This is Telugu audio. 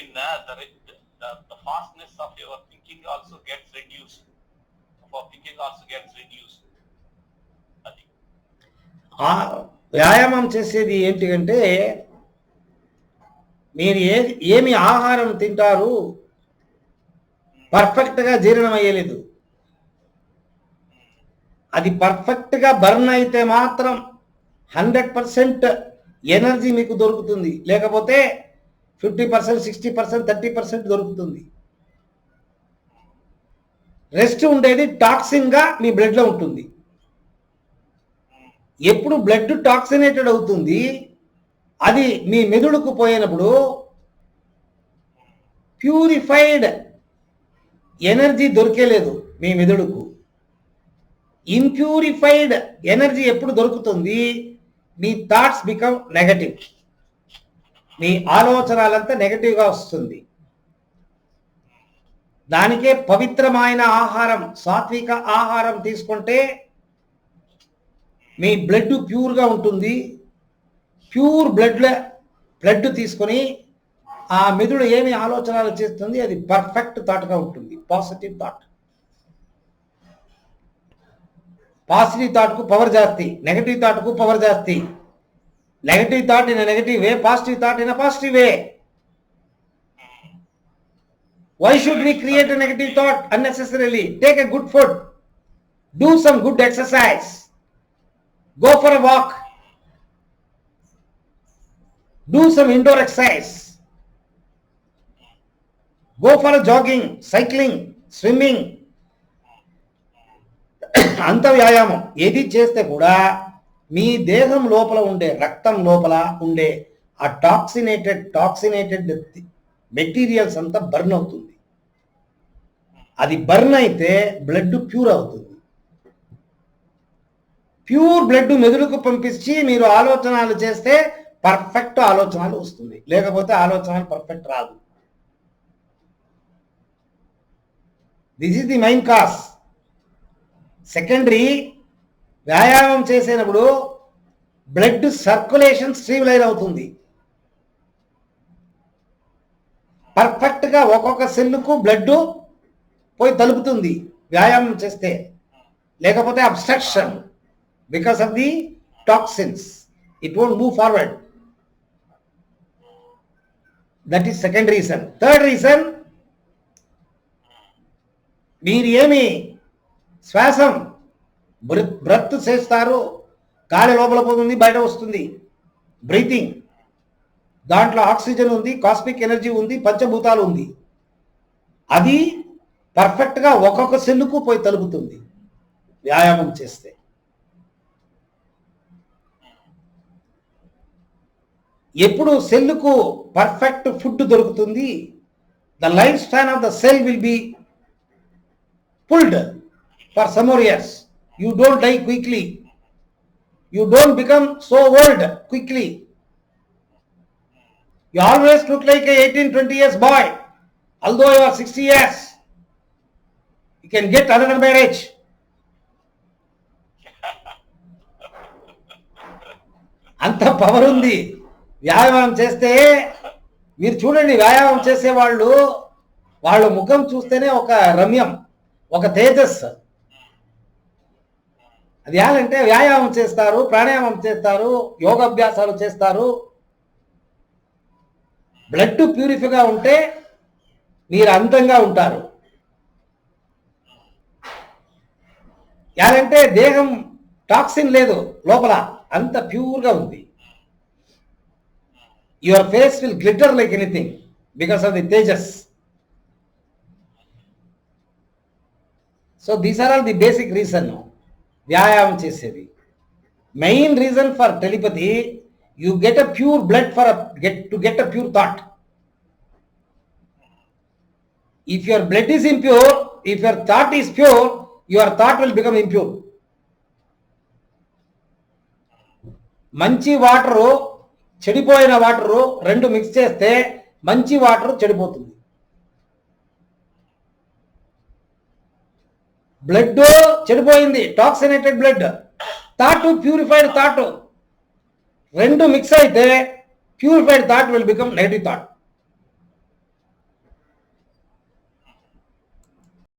in uh, the, the, the fastness of your thinking also gets reduced. For thinking also gets reduced. అది వ్యాయామం చేసేది ఏంటికంటే మీరు ఏ ఏమి ఆహారం తింటారు పర్ఫెక్ట్గా జీర్ణం అయ్యలేదు అది పర్ఫెక్ట్గా బర్న్ అయితే మాత్రం హండ్రెడ్ పర్సెంట్ ఎనర్జీ మీకు దొరుకుతుంది లేకపోతే fifty percent sixty percent thirty percent దొరుకుతుంది. రెస్ట్ ఉండేది టాక్సిన్గా మీ బ్లడ్లో ఉంటుంది. ఎప్పుడు బ్లడ్ టాక్సినేటెడ్ అవుతుంది అది మీ మెదుడుకు పోయినప్పుడు ప్యూరిఫైడ్ ఎనర్జీ దొరికేలేదు మీ మెదడుకు. ఇంప్యూరిఫైడ్ ఎనర్జీ ఎప్పుడు దొరుకుతుంది మీ థాట్స్ బికమ్ నెగటివ్. మీ ఆలోచనలంతా నెగటివ్గా వస్తుంది. దానికే పవిత్రమైన ఆహారం సాత్విక ఆహారం తీసుకుంటే మీ బ్లడ్ ప్యూర్గా ఉంటుంది. ప్యూర్ బ్లడ్ బ్లడ్ తీసుకొని ఆ మెదుడు ఏమి ఆలోచనలు చేస్తుంది? అది పర్ఫెక్ట్ థాట్గా ఉంటుంది. పాజిటివ్ థాట్ పాజిటివ్ థాట్కు పవర్ జాస్తి. నెగటివ్ థాట్కు పవర్ జాస్తి. Negative thought in negative way positive thought in positive way why should we create negative thought unnecessarily take a good food do some good exercise go for a walk do some indoor exercise go for a jogging cycling అంత వ్యాయామం ఏది చేస్తే కూడా మీ దేహం లోపల ఉండే రక్తం లోపల ఉండే ఆ టాక్సినేటెడ్ టాక్సినేటెడ్ మెటీరియల్స్ అంతా బర్న్ అవుతుంది. అది బర్న్ అయితే బ్లడ్ ప్యూర్ అవుతుంది. ప్యూర్ బ్లడ్ మెదుడుకు పంపించి మీరు ఆలోచనలు చేస్తే పర్ఫెక్ట్ ఆలోచనలు వస్తుంది. లేకపోతే ఆలోచనలు పర్ఫెక్ట్ రాదు. This is the main cause secondary వ్యాయామం చేసేటప్పుడు బ్లడ్ సర్క్యులేషన్ స్ట్రీమ్లైన్ అవుతుంది. పర్ఫెక్ట్గా ఒక్కొక్క సెల్లుకు బ్లడ్ పోయి తలుపుతుంది వ్యాయామం చేస్తే. లేకపోతే obstruction because of the toxins. It won't move forward. That is second reason. Third reason మీరు ఏమి శ్వాసం బ్రత్ చేస్తారు గాలి లోపల పోతుంది బయట వస్తుంది. బ్రీతింగ్. దాంట్లో ఆక్సిజన్ ఉంది కాస్మిక్ ఎనర్జీ ఉంది పంచభూతాలు ఉంది. అది పర్ఫెక్ట్గా ఒక్కొక్క సెల్లుకు పోయి తలుపుతుంది వ్యాయామం చేస్తే. ఎప్పుడు సెల్లుకు పర్ఫెక్ట్ ఫుడ్ దొరుకుతుంది the life span of the cell will be pulled for some years. You don't die quickly you don't become so old quickly you always look like eighteen twenty years boy although you are 60 years. You can get another అంత పవర్ ఉంది. వ్యాయామం చేస్తే మీరు చూడండి వ్యాయామం చేసే వాళ్ళు వాళ్ళ ముఖం చూస్తేనే ఒక రమ్యం ఒక తేజస్. అది ఏంటంటే వ్యాయామం చేస్తారు ప్రాణాయామం చేస్తారు యోగాభ్యాసాలు చేస్తారు. బ్లడ్ ప్యూరిఫైగా ఉంటే మీరు అందంగా ఉంటారు. ఏదంటే దేహం టాక్సిన్ లేదు లోపల అంత ప్యూర్గా ఉంది. Your face will glitter like anything because of the Tejas. So these are all the basic reason వ్యాయామం చేసేది. Main reason for telepathy you get a pure blood for get to get a pure thought if your blood is impure if your thought is pure your thought will become impure మంచి వాటరు చెడిపోయిన వాటరు రెండు మిక్స్ చేస్తే మంచి వాటర్ చెడిపోతుంది. బ్లడ్ చెడిపోయింది toxinated blood thought purified thought రెండు మిక్స్ అయితే purified thought will become negative thought